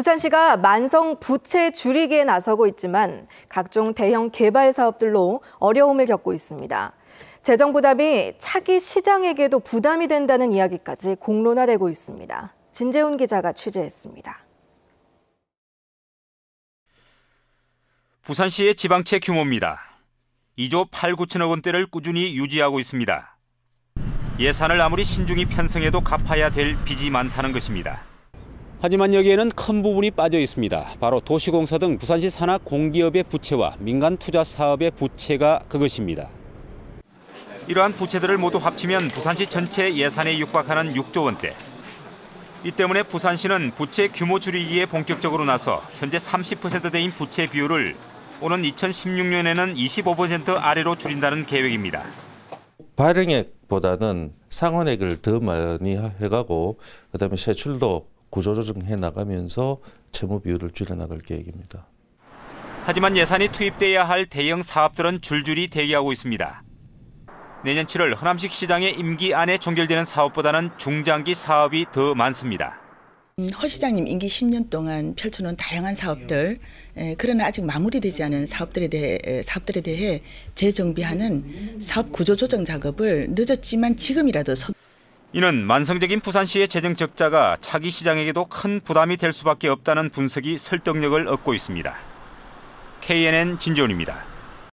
부산시가 만성 부채 줄이기에 나서고 있지만 각종 대형 개발 사업들로 어려움을 겪고 있습니다. 재정 부담이 차기 시장에게도 부담이 된다는 이야기까지 공론화되고 있습니다. 진재훈 기자가 취재했습니다. 부산시의 지방채 규모입니다. 2조 8, 9천억 원대를 꾸준히 유지하고 있습니다. 예산을 아무리 신중히 편성해도 갚아야 될 빚이 많다는 것입니다. 하지만 여기에는 큰 부분이 빠져 있습니다. 바로 도시공사 등 부산시 산하 공기업의 부채와 민간 투자 사업의 부채가 그것입니다. 이러한 부채들을 모두 합치면 부산시 전체 예산에 육박하는 6조 원대. 이 때문에 부산시는 부채 규모 줄이기에 본격적으로 나서 현재 30%대인 부채 비율을 오는 2016년에는 25% 아래로 줄인다는 계획입니다. 발행액보다는 상환액을 더 많이 해가고 그다음에 세출도 구조조정해 나가면서 채무 비율을 줄여나갈 계획입니다. 하지만 예산이 투입돼야 할 대형 사업들은 줄줄이 대기하고 있습니다. 내년 7월 허남식 시장의 임기 안에 종결되는 사업보다는 중장기 사업이 더 많습니다. 음, 허 시장님 임기 10년 동안 펼쳐놓은 다양한 사업들, 그러나 아직 마무리되지 않은 사업들에 대해 사업들에 대해 재정비하는 사업 구조 조정 작업을 늦었지만 지금이라도 서... 이는 만성적인 부산시의 재정 적자가 차기 시장에게도 큰 부담이 될 수밖에 없다는 분석이 설득력을 얻고 있습니다. KNN 진지훈입니다.